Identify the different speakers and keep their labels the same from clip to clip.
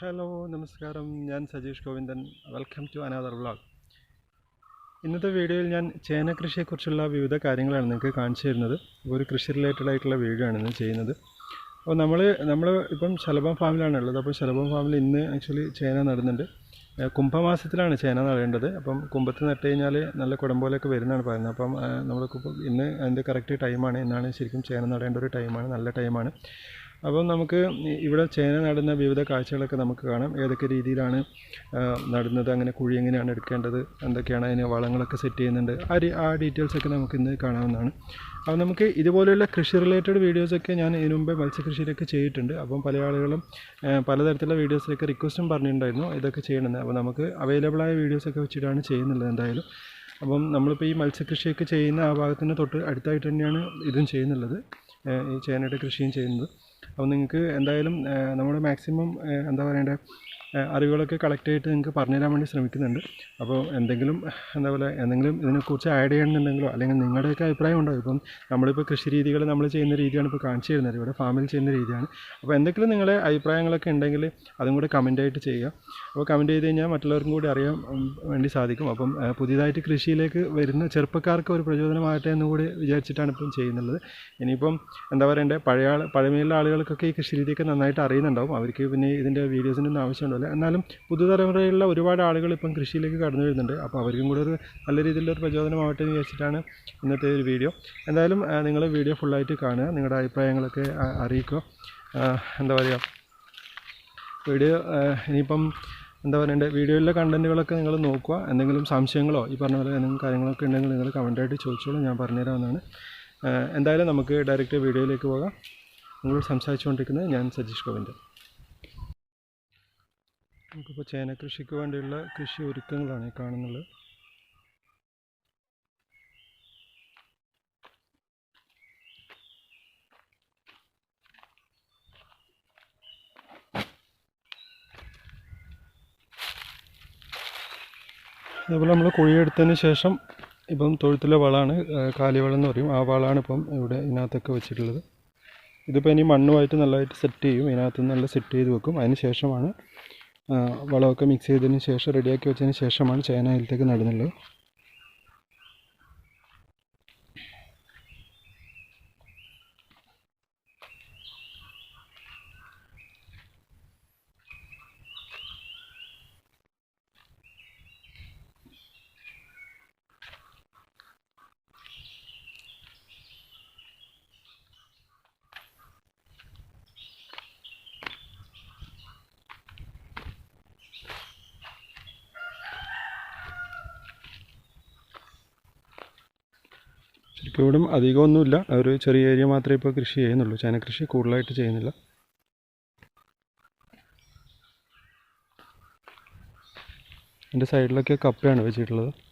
Speaker 1: Hello നമസ്കാരം. ഞാൻ Sajeesh Govindan. Welcome to another vlog ഇന്നത്തെ വീഡിയോയിൽ ഞാൻ ചേന കൃഷിയെക്കുറിച്ചുള്ള വിവിധ കാര്യങ്ങളാണ് നിങ്ങൾക്ക് കാണിച്ചു തരുന്നത്. ഒരു കൃഷി റിലേറ്റഡ് ആയിട്ടുള്ള വീഡിയോ ആണ് ഇന്ന് ചെയ്യുന്നത്. അപ്പോൾ നമ്മൾ നമ്മൾ ഇപ്പം ശലഭം ഫാമിലാണ് ഉള്ളത്. അപ്പോൾ ശലഭം ഫാമിൽ ഇന്ന് ആക്ച്വലി ചേന നടുന്നുണ്ട്. കുംഭമാസത്തിലാണ് ചേന നടേണ്ടത്. അപ്പം കുംഭത്ത് നട്ട് കഴിഞ്ഞാൽ നല്ല കുടമ്പോലൊക്കെ വരുന്നതാണ് പറയുന്നത്. അപ്പം നമ്മൾക്ക് ഇന്ന് അതിന്റെ കറക്റ്റ് ടൈമാണ് എന്നാണ് ശരിക്കും ചേന നടേണ്ട ഒരു ടൈമാണ് നല്ല ടൈമാണ് അപ്പം നമുക്ക് ഇവിടെ ചേന നടുന്ന വിവിധ കാഴ്ചകളൊക്കെ നമുക്ക് കാണാം. ഏതൊക്കെ രീതിയിലാണ് നടുന്നത് അങ്ങനെ കുഴി എങ്ങനെയാണ് എടുക്കേണ്ടത് എന്തൊക്കെയാണ് അതിന് വളങ്ങളൊക്കെ സെറ്റ് ചെയ്യുന്നുണ്ട് ആ ആ ഡീറ്റെയിൽസൊക്കെ നമുക്ക് ഇന്ന് കാണാവുന്നതാണ്. അപ്പോൾ നമുക്ക് ഇതുപോലെയുള്ള കൃഷി റിലേറ്റഡ് വീഡിയോസൊക്കെ ഞാൻ ഇതിനു മുമ്പേ മത്സ്യകൃഷിയിലൊക്കെ ചെയ്തിട്ടുണ്ട്. അപ്പം പല ആളുകളും പലതരത്തിലുള്ള വീഡിയോസിലൊക്കെ റിക്വസ്റ്റും പറഞ്ഞിട്ടുണ്ടായിരുന്നു ഇതൊക്കെ ചെയ്യണമെന്ന്. അപ്പോൾ നമുക്ക് അവൈലബിളായ വീഡിയോസൊക്കെ വെച്ചിട്ടാണ് ചെയ്യുന്നുള്ളത് എന്തായാലും. അപ്പം നമ്മളിപ്പോൾ ഈ മത്സ്യകൃഷിയൊക്കെ ചെയ്യുന്ന ആ ഭാഗത്തിന് തൊട്ട് അടുത്തായിട്ട് തന്നെയാണ് ഇതും ചെയ്യുന്നുള്ളത് ഈ ചേനയുടെ കൃഷിയും ചെയ്യുന്നത്. അപ്പോൾ നിങ്ങൾക്ക് എന്തായാലും നമ്മുടെ മാക്സിമം എന്താ പറയണ്ടേ ഏഹ് അറിവുകളൊക്കെ കളക്ട് ചെയ്തിട്ട് നിങ്ങൾക്ക് പറഞ്ഞു തരാൻ വേണ്ടി ശ്രമിക്കുന്നുണ്ട്. അപ്പോൾ എന്തെങ്കിലും എന്താ പറയുക എന്തെങ്കിലും ഇതിനെക്കുറിച്ച് ആഡ് ചെയ്യണമെന്നുണ്ടെങ്കിലോ അല്ലെങ്കിൽ നിങ്ങളുടെയൊക്കെ അഭിപ്രായം ഉണ്ടോ? ഇപ്പം നമ്മളിപ്പോൾ കൃഷി രീതികൾ നമ്മൾ ചെയ്യുന്ന രീതിയാണ് ഇപ്പോൾ കാണിച്ചു തരുന്നത്. ഇവിടെ ഫാമിൽ ചെയ്യുന്ന രീതിയാണ്. അപ്പോൾ എന്തെങ്കിലും നിങ്ങളുടെ അഭിപ്രായങ്ങളൊക്കെ ഉണ്ടെങ്കിൽ അതും കൂടെ കമന്റായിട്ട് ചെയ്യുക. അപ്പോൾ കമന്റ് ചെയ്ത് കഴിഞ്ഞാൽ മറ്റുള്ളവർക്കും കൂടി അറിയാൻ വേണ്ടി സാധിക്കും. അപ്പം പുതിയതായിട്ട് കൃഷിയിലേക്ക് വരുന്ന ചെറുപ്പക്കാർക്ക് ഒരു പ്രചോദനമാകട്ടെ എന്ന് കൂടി വിചാരിച്ചിട്ടാണ് ഇപ്പം ചെയ്യുന്നുള്ളത്. ഇനിയിപ്പം എന്താ പറയണ്ടേ പഴയ പഴമയുള്ള ആളുകൾക്കൊക്കെ ഈ കൃഷി രീതിയൊക്കെ നന്നായിട്ട് അറിയുന്നുണ്ടാവും. അവർക്ക് പിന്നെ ഇതിന്റെ വീഡിയോസിന്റെ ഒന്നും ആവശ്യമുണ്ടല്ലോ എന്നാലും പുതുതലമുറയിലുള്ള ഒരുപാട് ആളുകൾ ഇപ്പം കൃഷിയിലേക്ക് കടന്നു വരുന്നുണ്ട്. അപ്പോൾ അവർക്കും കൂടെ ഒരു നല്ല രീതിയിലൊരു പ്രചോദനമാവട്ടെ എന്ന് വിചാരിച്ചിട്ടാണ് ഇന്നത്തെ ഒരു വീഡിയോ. എന്തായാലും നിങ്ങൾ വീഡിയോ ഫുള്ളായിട്ട് കാണുക. നിങ്ങളുടെ അഭിപ്രായങ്ങളൊക്കെ അറിയിക്കുക. എന്താ പറയുക? വീഡിയോ ഇനിയിപ്പം എന്താ പറയണ്ടേ? വീഡിയോയിലെ കണ്ടന്റുകളൊക്കെ നിങ്ങൾ നോക്കുക. എന്തെങ്കിലും സംശയങ്ങളോ ഈ പറഞ്ഞ പോലെ എന്തെങ്കിലും കാര്യങ്ങളൊക്കെ ഉണ്ടെങ്കിൽ നിങ്ങൾ കമന്റായിട്ട് ചോദിച്ചോളൂ. ഞാൻ പറഞ്ഞുതരാവുന്നതാണ്. എന്തായാലും നമുക്ക് ഡയറക്റ്റ് വീഡിയോയിലേക്ക് പോകാം. നിങ്ങളോട് സംസാരിച്ചുകൊണ്ടിരിക്കുന്നത് ഞാൻ സജീഷ് ഗോവിന്ദൻ. നമുക്കിപ്പോൾ ചേന കൃഷിക്ക് വേണ്ടിയുള്ള കൃഷി ഒരുക്കങ്ങളാണ് ഈ കാണുന്നത്. അതുപോലെ നമ്മൾ കുഴിയെടുത്തതിന് ശേഷം ഇപ്പം തൊഴുത്തിലെ വളമാണ് കാലിവളം എന്ന് പറയും. ആ വളമാണ് ഇപ്പം ഇവിടെ ഇതിനകത്തൊക്കെ വെച്ചിട്ടുള്ളത്. ഇതിപ്പോൾ ഇനി മണ്ണുമായിട്ട് നല്ലതായിട്ട് സെറ്റ് ചെയ്യും. ഇതിനകത്ത് നല്ല സെറ്റ് ചെയ്ത് വെക്കും. അതിന് ശേഷമാണ് വളമൊക്കെ മിക്സ് ചെയ്തതിന് ശേഷം റെഡിയാക്കി വെച്ചതിന് ശേഷമാണ് ചേന അതിലത്തേക്ക് നടുന്നുള്ളത് ഇവിടെ അധികമൊന്നുമില്ല. ഒരു ചെറിയ ഏരിയ മാത്രമേ ഇപ്പോൾ കൃഷി ചെയ്യുന്നുള്ളൂ. ചേന കൃഷി കൂടുതലായിട്ട് ചെയ്യുന്നില്ല. എന്റെ സൈഡിലൊക്കെ കപ്പയാണ് വെച്ചിട്ടുള്ളത്.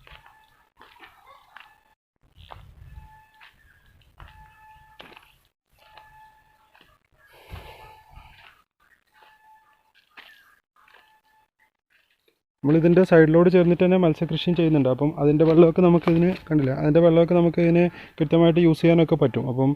Speaker 1: നമ്മളിതിന്റെ സൈഡിലോട് ചേർന്നിട്ട് തന്നെ മത്സ്യകൃഷിയും ചെയ്യുന്നുണ്ട്. അപ്പം അതിന്റെ വെള്ളമൊക്കെ നമുക്കിതിന് കണ്ടില്ല? അതിന്റെ വെള്ളമൊക്കെ നമുക്ക് ഇതിന് കൃത്യമായിട്ട് യൂസ് ചെയ്യാനൊക്കെ പറ്റും. അപ്പം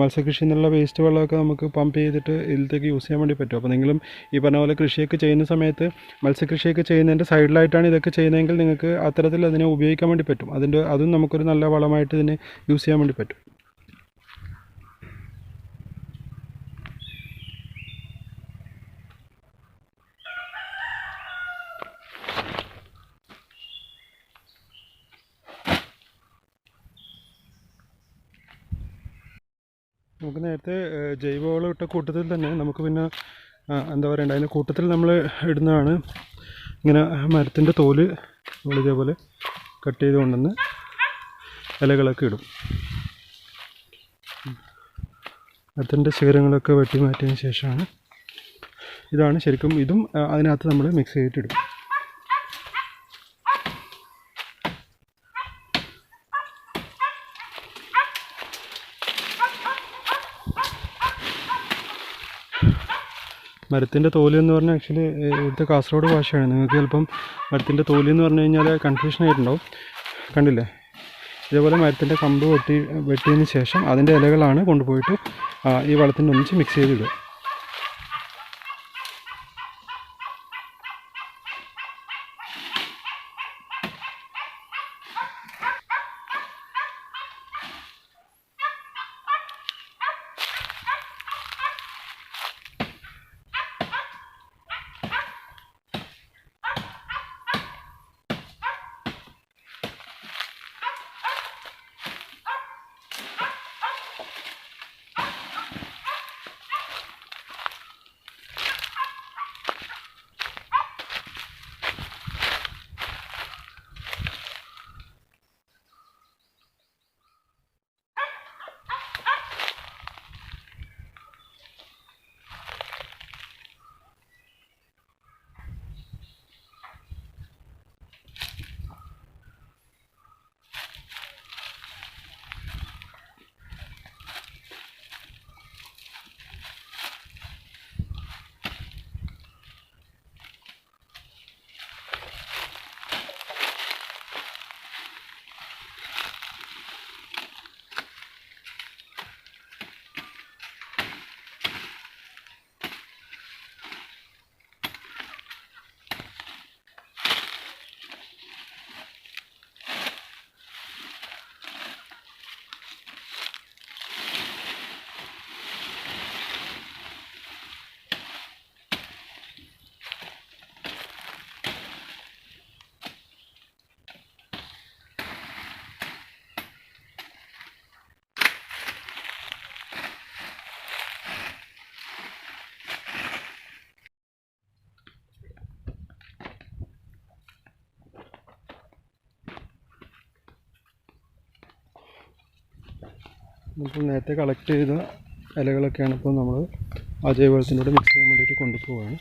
Speaker 1: മത്സ്യകൃഷി എന്നുള്ള വേസ്റ്റ് വെള്ളമൊക്കെ നമുക്ക് പമ്പ് ചെയ്തിട്ട് ഇതിലത്തേക്ക് യൂസ് ചെയ്യാൻ വേണ്ടി പറ്റും. അപ്പോൾ നിങ്ങളും ഈ പറഞ്ഞ പോലെ കൃഷിയൊക്കെ ചെയ്യുന്ന സമയത്ത് മത്സ്യകൃഷിയൊക്കെ ചെയ്യുന്നതിന്റെ സൈഡിലായിട്ടാണ് ഇതൊക്കെ ചെയ്യുന്നതെങ്കിൽ നിങ്ങൾക്ക് അത്തരത്തിൽ അതിനെ ഉപയോഗിക്കാൻ വേണ്ടി പറ്റും. അതിന്റെ അതും നമുക്കൊരു നല്ല വളമായിട്ട് ഇതിനെ യൂസ് ചെയ്യാൻ വേണ്ടി പറ്റും. നമുക്ക് നേരത്തെ ജൈവവളം ഇട്ട കൂട്ടത്തിൽ തന്നെ നമുക്ക് പിന്നെ എന്താ പറയണ്ട അതിന്റെ കൂട്ടത്തിൽ നമ്മൾ ഇടുന്നതാണ്. ഇങ്ങനെ മരത്തിന്റെ തോൽ നമ്മൾ ഇതേപോലെ കട്ട് ചെയ്ത് കൊണ്ടുവന്ന് ഇലകളൊക്കെ ഇടും. മരത്തിന്റെ ശിഖരങ്ങളൊക്കെ വെട്ടി മാറ്റിയതിന് ശേഷമാണ് ഇതാണ് ശരിക്കും ഇതും അതിനകത്ത് നമ്മൾ മിക്സ് ചെയ്തിട്ടിടും മരത്തിന്റെ തോൽ എന്ന് പറഞ്ഞാൽ ആക്ച്വലി ഇവിടുത്തെ കാസർഗോഡ് ഭാഷയാണ്. നിങ്ങൾക്ക് ചിലപ്പം മരത്തിന്റെ തോൽ എന്ന് പറഞ്ഞു കഴിഞ്ഞാൽ കൺഫ്യൂഷൻ ആയിട്ടുണ്ടാവും. കണ്ടില്ലേ? ഇതേപോലെ മരത്തിന്റെ കമ്പ് വെട്ടി വെട്ടിയതിന് ശേഷം അതിന്റെ ഇലകളാണ് കൊണ്ടുപോയിട്ട് ഈ വളത്തിന്റെ ഒന്നിച്ച് മിക്സ് ചെയ്തിടുക ഇപ്പോൾ നേരത്തെ കളക്ട് ചെയ്ത ഇലകളൊക്കെയാണ് ഇപ്പോൾ നമ്മൾ ആ ജൈവവളത്തിന്റെ കൂടെ മിക്സ് ചെയ്യാൻ വേണ്ടിയിട്ട് കൊണ്ടുപോവുകയാണ്.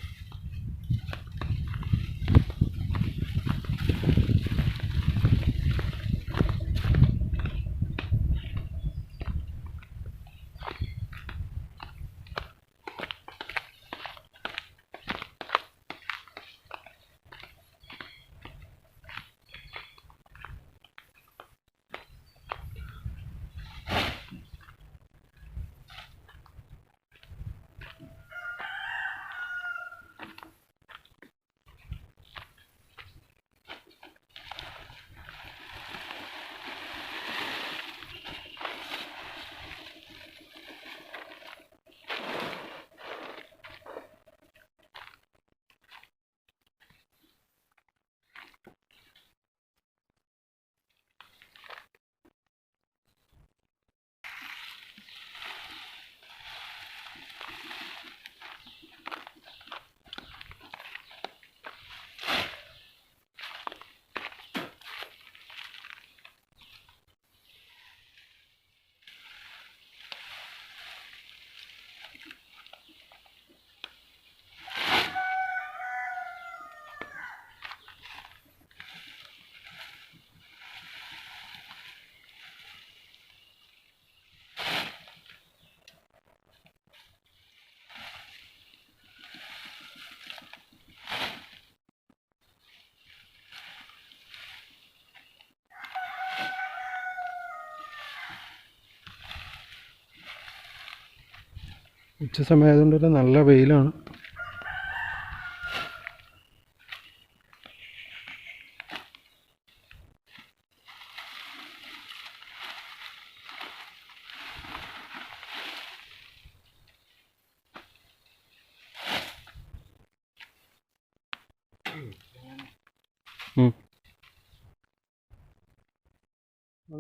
Speaker 1: ഉച്ച സമയമായതുകൊണ്ട് തന്നെ നല്ല വെയിലാണ്.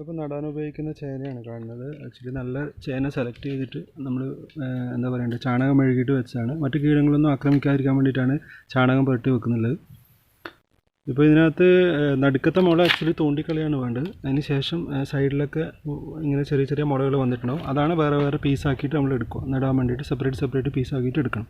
Speaker 1: നമ്മളിപ്പോൾ നടാൻ ഉപയോഗിക്കുന്ന ചേനയാണ്. കാണുന്നത്. ആക്ച്വലി നല്ല ചേന സെലക്ട് ചെയ്തിട്ട് നമ്മൾ എന്താ പറയണ്ടത് ചാണകം മെഴുകിയിട്ട് വെച്ചാണ് മറ്റു കീടങ്ങളൊന്നും ആക്രമിക്കാതിരിക്കാൻ വേണ്ടിയിട്ടാണ് ചാണകം പുരട്ടി വെക്കുന്നുള്ളത് ഇപ്പോൾ ഇതിനകത്ത് നടുക്കത്തെ മുള ആക്ച്വലി തോണ്ടിക്കളിയാണ് വേണ്ടത്. അതിന് ശേഷം സൈഡിലൊക്കെ ഇങ്ങനെ ചെറിയ ചെറിയ മുളകൾ വന്നിട്ടുണ്ടാവും. അതാണ് വേറെ വേറെ പീസാക്കിയിട്ട് നമ്മൾ എടുക്കുക. നടാൻ വേണ്ടിയിട്ട് സെപ്പറേറ്റ് സെപ്പറേറ്റ് പീസാക്കിയിട്ട് എടുക്കണം.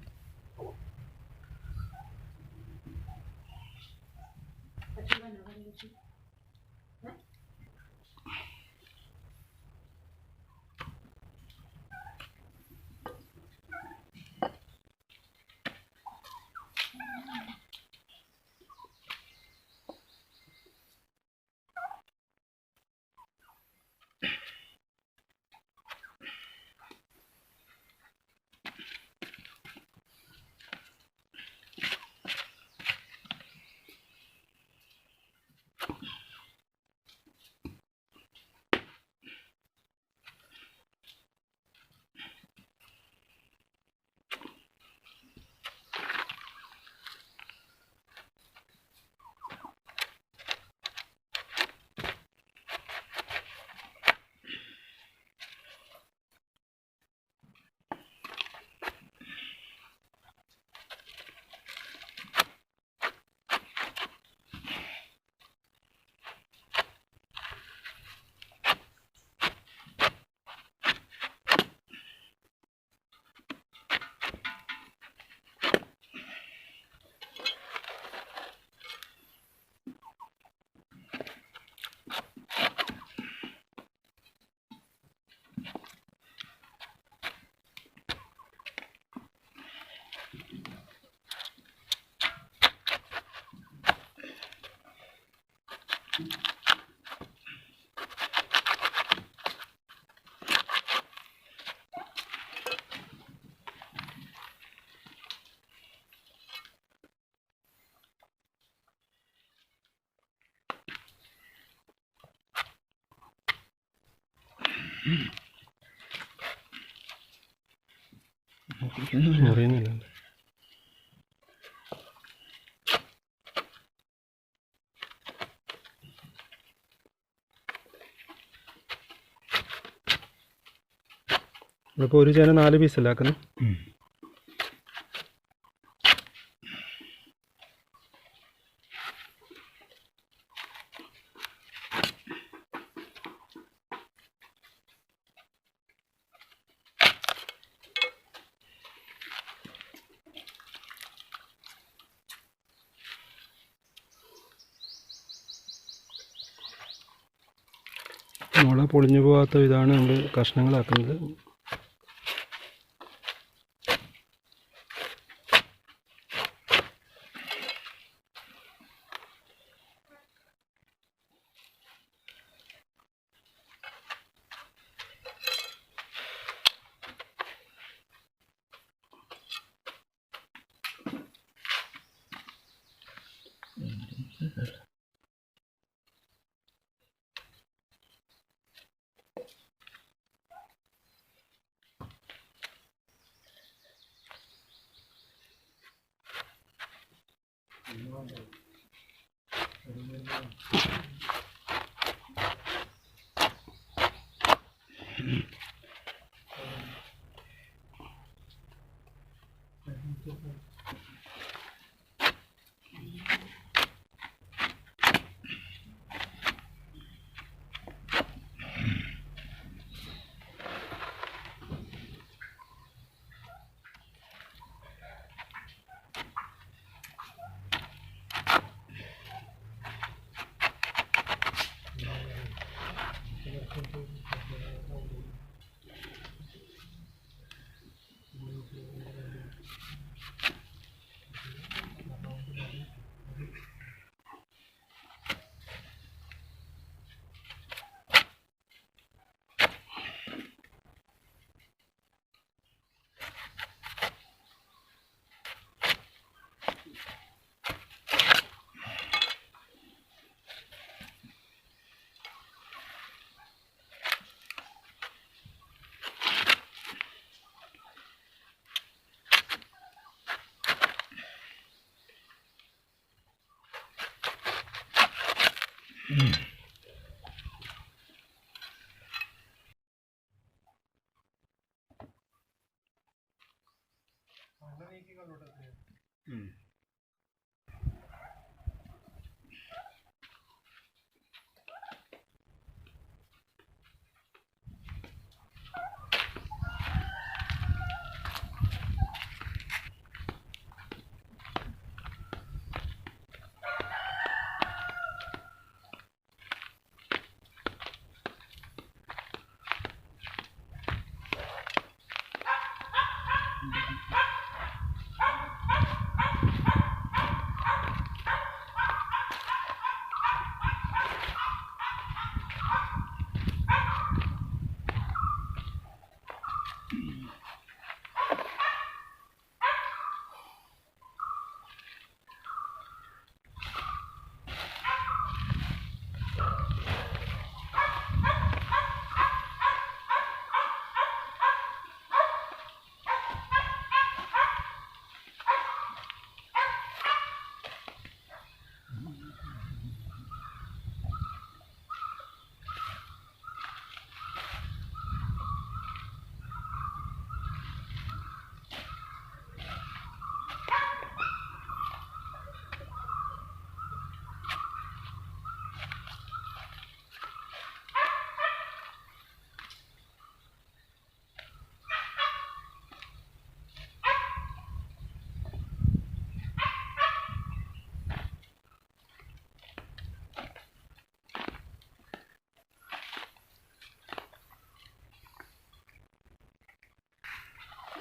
Speaker 1: ഇപ്പോൾ ഒരു ചേന നാല് പീസ് ആക്കുന്നത് മുള പോകാത്ത വിധമാണ് നമ്മൾ കഷ്ണങ്ങളാക്കുന്നത്. Thank you.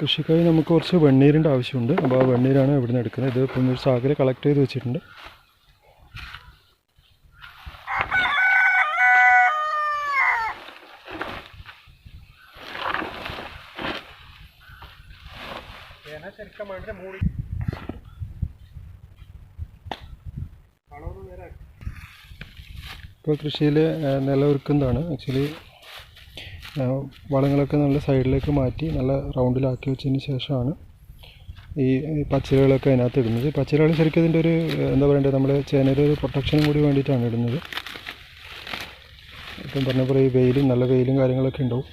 Speaker 1: കൃഷിക്കായി നമുക്ക് കുറച്ച് വെണ്ണീരിന്റെ ആവശ്യമുണ്ട്. അപ്പോൾ ആ വെണ്ണീരാണ് ഇവിടെ നിന്ന് എടുക്കുന്നത്. ഇത് ഇപ്പം ഒരു സാഗര കളക്ട് ചെയ്ത് വെച്ചിട്ടുണ്ട്. ഇപ്പോൾ കൃഷിയിൽ നിലനിൽക്കുന്നതാണ്. ആക്ച്വലി വളങ്ങളൊക്കെ നല്ല സൈഡിലേക്ക് മാറ്റി നല്ല റൗണ്ടിലാക്കി വെച്ചതിന് ശേഷമാണ് ഈ പച്ചിലകളൊക്കെ അതിനകത്ത് ഇടുന്നത്. പച്ചിലകൾ ശരിക്കും ഇതിന്റെ ഒരു എന്താ പറയണ്ടത് നമ്മൾ ചേനയുടെ ഒരു പ്രൊട്ടക്ഷനും കൂടി വേണ്ടിയിട്ടാണ് ഇടുന്നത്. ഇപ്പം പറഞ്ഞ പോലെ ഈ വെയിലും നല്ല വെയിലും കാര്യങ്ങളൊക്കെ ഉണ്ടാവും.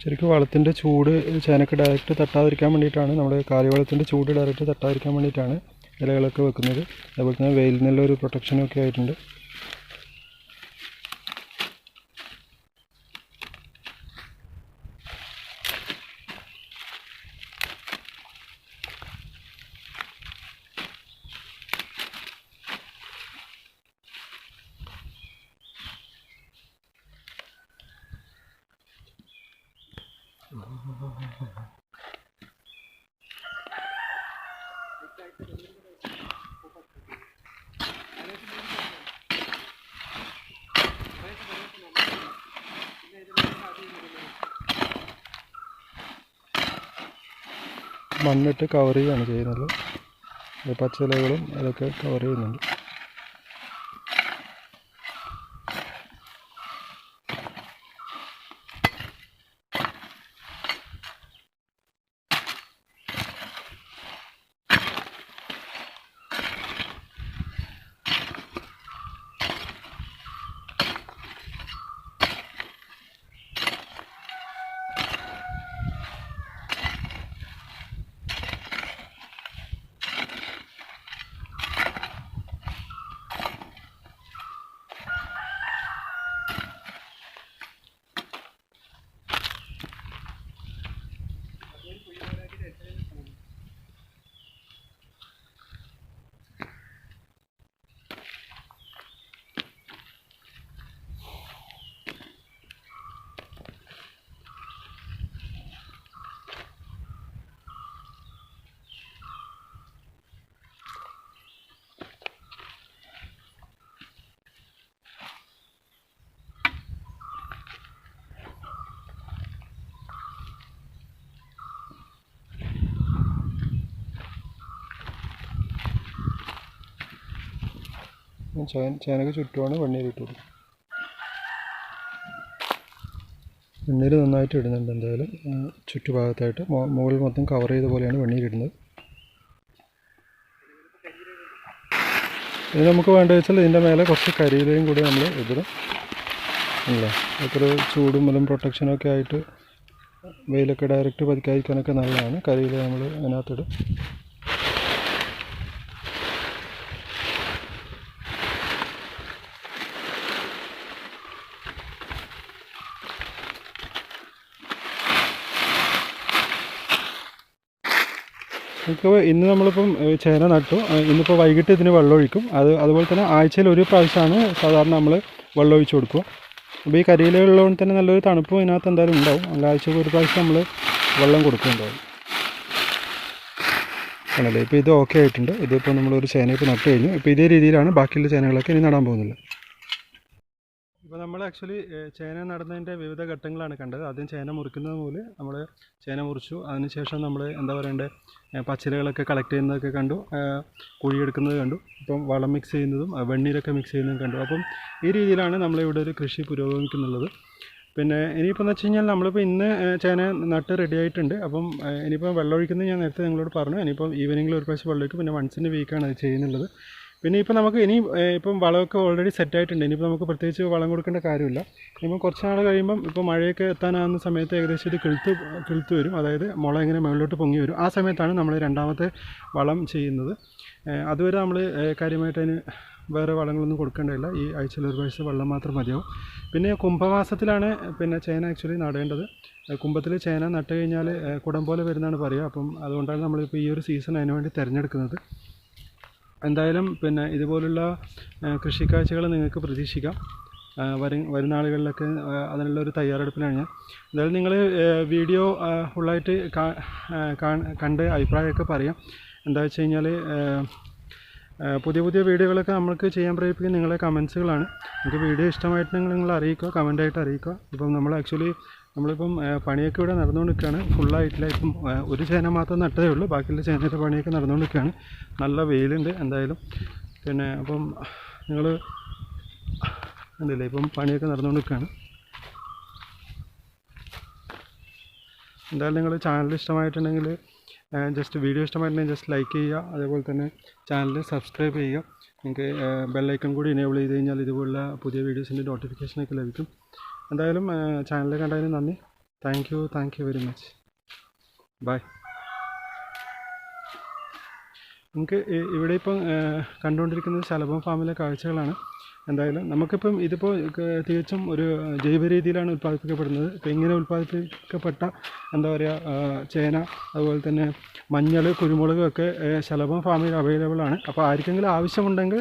Speaker 1: ശരിക്കും വളത്തിന്റെ ചൂട് ചേനക്ക് ഡയറക്റ്റ് തട്ടാതിരിക്കാൻ വേണ്ടിയിട്ടാണ് നമ്മുടെ കാലിവളത്തിന്റെ ചൂട് ഡയറക്റ്റ് തട്ടാതിരിക്കാൻ വേണ്ടിയിട്ടാണ് ഇലകളൊക്കെ വെക്കുന്നത്. അതുപോലെ തന്നെ വെയിലിനെല്ലാം ഒരു പ്രൊട്ടക്ഷനൊക്കെ ആയിട്ടുണ്ട്. മണ്ണിട്ട് കവർ ചെയ്യുകയാണ് ചെയ്യുന്നത്. പച്ചിലകളും അതൊക്കെ കവർ ചെയ്യുന്നുണ്ട്. ചേന ചേനക്ക് ചുറ്റുമാണ് വെണ്ണീർ ഇട്ട് കൊടുക്കും നന്നായിട്ട് ഇടുന്നുണ്ട് എന്തായാലും. ചുറ്റുഭാഗത്തായിട്ട് മുകളിൽ മൊത്തം കവർ ചെയ്ത പോലെയാണ് വെണ്ണീർ ഇടുന്നത്. ഇനി നമുക്ക് വേണ്ടത് വെച്ചാൽ ഇതിന്റെ മേലെ കുറച്ച് കരിയിലയും കൂടി നമ്മൾ ഇതിടും അല്ലേ? അത്ര ചൂടും മൂലം പ്രൊട്ടക്ഷനൊക്കെ ആയിട്ട് വെയിലൊക്കെ ഡയറക്റ്റ് പതിക്കാതിരിക്കാനൊക്കെ നല്ലതാണ്. കരിയില നമ്മൾ അതിനകത്തിടും. ഇപ്പോൾ ഇന്ന് നമ്മളിപ്പം ചേന നട്ടു. ഇന്നിപ്പോൾ വൈകിട്ട് ഇതിന് വെള്ളം ഒഴിക്കും അത് അതുപോലെ തന്നെ ആഴ്ചയിൽ ഒരു പ്രാവശ്യമാണ് സാധാരണ നമ്മൾ വെള്ളം ഒഴിച്ച് കൊടുക്കുക. അപ്പോൾ ഈ കരിയിലുള്ളതുകൊണ്ട് തന്നെ നല്ലൊരു തണുപ്പും ഇതിനകത്ത് എന്തായാലും ഉണ്ടാവും. അല്ല ആഴ്ചയിൽ ഒരു പ്രാവശ്യം നമ്മൾ വെള്ളം കൊടുക്കുന്നുണ്ടാവും ആണല്ലേ? ഇപ്പോൾ ഇത് ഓക്കെ ആയിട്ടുണ്ട്. ഇതിപ്പോൾ നമ്മളൊരു ചേനയൊക്കെ നട്ട് കഴിഞ്ഞു. ഇപ്പോൾ ഇതേ രീതിയിലാണ് ബാക്കിയുള്ള ചേനകളൊക്കെ ഇനി നടാൻ പോകുന്നത്. ഇപ്പോൾ നമ്മൾ ആക്ച്വലി ചേന നടുന്നതിന്റെ വിവിധ ഘട്ടങ്ങളാണ് കണ്ടത്. ആദ്യം ചേന മുറിക്കുന്നത് മുതൽ നമ്മൾ ചേന മുറിച്ചു. അതിനുശേഷം നമ്മൾ എന്താ പറയണ്ടേ പച്ചിലകളൊക്കെ കളക്ട് ചെയ്യുന്നതൊക്കെ കണ്ടു. കുഴിയെടുക്കുന്നത് കണ്ടു. ഇപ്പം വളം മിക്സ് ചെയ്യുന്നതും വെണ്ണീരൊക്കെ മിക്സ് ചെയ്യുന്നതും കണ്ടു. അപ്പം ഈ രീതിയിലാണ് നമ്മളിവിടെ ഒരു കൃഷി പുരോഗമിക്കുന്നുള്ളത്. പിന്നെ ഇനിയിപ്പോൾ എന്ന് വെച്ച് കഴിഞ്ഞാൽ നമ്മളിപ്പോൾ ഇന്ന് ചേന നട്ട് റെഡി ആയിട്ടുണ്ട്. അപ്പം ഇനിയിപ്പോൾ വെള്ളം ഒഴിക്കുന്നത് ഞാൻ നേരത്തെ നിങ്ങളോട് പറഞ്ഞു. ഇനിയിപ്പം ഈവനിങ്ങിൽ ഒരു പ്രാവശ്യം വെള്ളം ഒഴിക്കും പിന്നെ വൺസിന്റെ വീക്കാണ് അത് ചെയ്യുന്നുള്ളത്. പിന്നെ ഇപ്പോൾ നമുക്ക് ഇനി ഇപ്പം വളമൊക്കെ ഓൾറെഡി സെറ്റ് ആയിട്ടുണ്ട്. ഇനിയിപ്പോൾ നമുക്ക് പ്രത്യേകിച്ച് വളം കൊടുക്കേണ്ട കാര്യമില്ല. ഇനിയിപ്പം കുറച്ച് നാൾ കഴിയുമ്പം ഇപ്പോൾ മഴയൊക്കെ എത്താനാകുന്ന സമയത്ത് ഏകദേശം ഇത് കിളുത്ത് കിളുത്ത് വരും. അതായത് മുള ഇങ്ങനെ മുകളിലോട്ട് പൊങ്ങി വരും. ആ സമയത്താണ് നമ്മൾ രണ്ടാമത്തെ വളം ചെയ്യുന്നത്. അതുവരെ നമ്മൾ കാര്യമായിട്ട് അതിന് വേറെ വളങ്ങളൊന്നും കൊടുക്കേണ്ടതില്ല. ഈ ആഴ്ചയിൽ ഒരു പ്രാവശ്യം വെള്ളം മാത്രം മതിയാവും. പിന്നെ കുംഭമാസത്തിലാണ് പിന്നെ ചേന ആക്ച്വലി നടേണ്ടത്. കുംഭത്തിൽ ചേന നട്ട് കഴിഞ്ഞാൽ കുടം പോലെ വരുന്നതാണ് പറയുക. അപ്പം അതുകൊണ്ടാണ് നമ്മളിപ്പോൾ ഈ ഒരു സീസൺ അതിനുവേണ്ടി തിരഞ്ഞെടുക്കുന്നത്. എന്തായാലും പിന്നെ ഇതുപോലുള്ള കൃഷിക്കാഴ്ചകൾ നിങ്ങൾക്ക് പ്രതീക്ഷിക്കാം. വരും വരുന്ന നാളുകളിലൊക്കെ അതിനുള്ള ഒരു തയ്യാറെടുപ്പിലാണ് ഞാൻ. എന്തായാലും നിങ്ങൾ വീഡിയോ ഫുള്ളായിട്ട് കണ്ട് അഭിപ്രായമൊക്കെ പറയാം. എന്താ വെച്ച് കഴിഞ്ഞാൽ പുതിയ പുതിയ വീഡിയോകളൊക്കെ നമ്മൾക്ക് ചെയ്യാൻ പ്രേരിപ്പിക്കുന്ന നിങ്ങളുടെ കമൻസുകളാണ്. നിങ്ങൾക്ക് വീഡിയോ ഇഷ്ടമായിട്ടുണ്ടെങ്കിൽ നിങ്ങൾ അറിയിക്കുക കമന്റായിട്ട് അറിയിക്കുക. ഇപ്പം നമ്മൾ ആക്ച്വലി നമ്മളിപ്പം പണിയൊക്കെ ഇവിടെ നടന്നുകൊണ്ടിരിക്കുകയാണ്. ഫുള്ളായിട്ടില്ല. ഇപ്പം ഒരു ചേന മാത്രം നട്ടതേ ഉള്ളൂ. ബാക്കിയുള്ള ചേനയുടെ പണിയൊക്കെ നടന്നുകൊണ്ടിരിക്കുകയാണ്. നല്ല വെയിലുണ്ട് എന്തായാലും. പിന്നെ അപ്പം നിങ്ങൾ ഉണ്ടല്ലേ ഇപ്പം പണിയൊക്കെ നടന്നുകൊണ്ടിരിക്കുകയാണ്. എന്തായാലും നിങ്ങൾ ചാനൽ ഇഷ്ടമായിട്ടുണ്ടെങ്കിൽ ജസ്റ്റ് വീഡിയോ ഇഷ്ടമായിട്ടുണ്ടെങ്കിൽ ജസ്റ്റ് ലൈക്ക് ചെയ്യുക. അതേപോലെ തന്നെ ചാനൽ സബ്സ്ക്രൈബ് ചെയ്യുക. നിങ്ങൾക്ക് ബെല്ലൈക്കൺ കൂടി എനേബിൾ ചെയ്ത് കഴിഞ്ഞാൽ ഇതുപോലുള്ള പുതിയ വീഡിയോസിന്റെ നോട്ടിഫിക്കേഷനൊക്കെ ലഭിക്കും. എന്തായാലും ചാനൽ കണ്ടതിന് നന്ദി. Thank you thank you very much bye നമുക്ക് ഇവിടെ ഇപ്പം കണ്ടുകൊണ്ടിരിക്കുന്നത് ശലഭം ഫാമിലെ കാഴ്ചകളാണ്. എന്തായാലും നമുക്കിപ്പം ഇതിപ്പോൾ തികച്ചും ഒരു ജൈവ രീതിയിലാണ് ഉൽപ്പാദിപ്പിക്കപ്പെടുന്നത്. ഇപ്പം ഇങ്ങനെ ഉൽപ്പാദിപ്പിക്കപ്പെട്ട എന്താ പറയുക ചേന അതുപോലെ തന്നെ മഞ്ഞൾ കുരുമുളക് ഒക്കെ ശലഭം ഫാമിൽ അവൈലബിൾ ആണ്. അപ്പോൾ ആർക്കെങ്കിലും ആവശ്യമുണ്ടെങ്കിൽ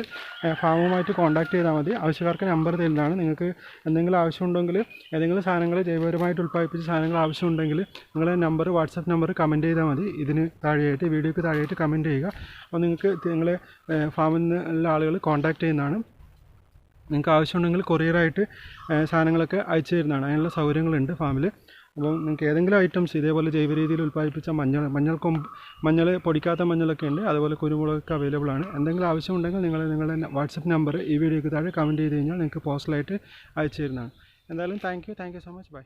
Speaker 1: ഫാമുമായിട്ട് കോൺടാക്ട് ചെയ്താൽ മതി. ആവശ്യക്കാർക്ക് നമ്പർ തരുന്നതാണ്. നിങ്ങൾക്ക് എന്തെങ്കിലും ആവശ്യമുണ്ടെങ്കിൽ ഏതെങ്കിലും സാധനങ്ങൾ ജൈവപരമായിട്ട് ഉൽപ്പാദിപ്പിച്ച സാധനങ്ങൾ ആവശ്യമുണ്ടെങ്കിൽ നിങ്ങളുടെ നമ്പർ വാട്സപ്പ് നമ്പർ കമന്റ് ചെയ്താൽ മതി. ഇതിന് താഴെയായിട്ട് വീഡിയോയ്ക്ക് താഴെയായിട്ട് കമന്റ് ചെയ്യുക. അപ്പോൾ നിങ്ങൾക്ക് നിങ്ങളെ ഫാമിൽ നിന്നുള്ള ആളുകൾ കോൺടാക്ട് ചെയ്യുന്നതാണ്. നിങ്ങൾക്ക് ആവശ്യമുണ്ടെങ്കിൽ കൊറിയറായിട്ട് സാധനങ്ങളൊക്കെ അയച്ചു തരുന്നതാണ്. അതിനുള്ള സൗകര്യങ്ങളുണ്ട് ഫാമിൽ അപ്പോൾ നിങ്ങൾക്ക് ഏതെങ്കിലും ഐറ്റംസ് ഇതേപോലെ ജൈവ രീതിയിൽ ഉൽപ്പാദിപ്പിച്ച മഞ്ഞൾ മഞ്ഞൾ കൊമ്പ് മഞ്ഞൾ പൊടിക്കാത്ത മഞ്ഞളൊക്കെ ഉണ്ട്. അതുപോലെ കുരുമുളകൊക്കെ അവൈലബിൾ ആണ്. എന്തെങ്കിലും ആവശ്യമുണ്ടെങ്കിൽ നിങ്ങൾ നിങ്ങളുടെ വാട്സപ്പ് നമ്പർ ഈ വീഡിയോയ്ക്ക് താഴെ കമന്റ് ചെയ്ത് കഴിഞ്ഞാൽ നിങ്ങൾക്ക് പോസ്റ്റലായിട്ട് അയച്ചു തരുന്നതാണ്. എന്തായാലും thank you thank you so much bye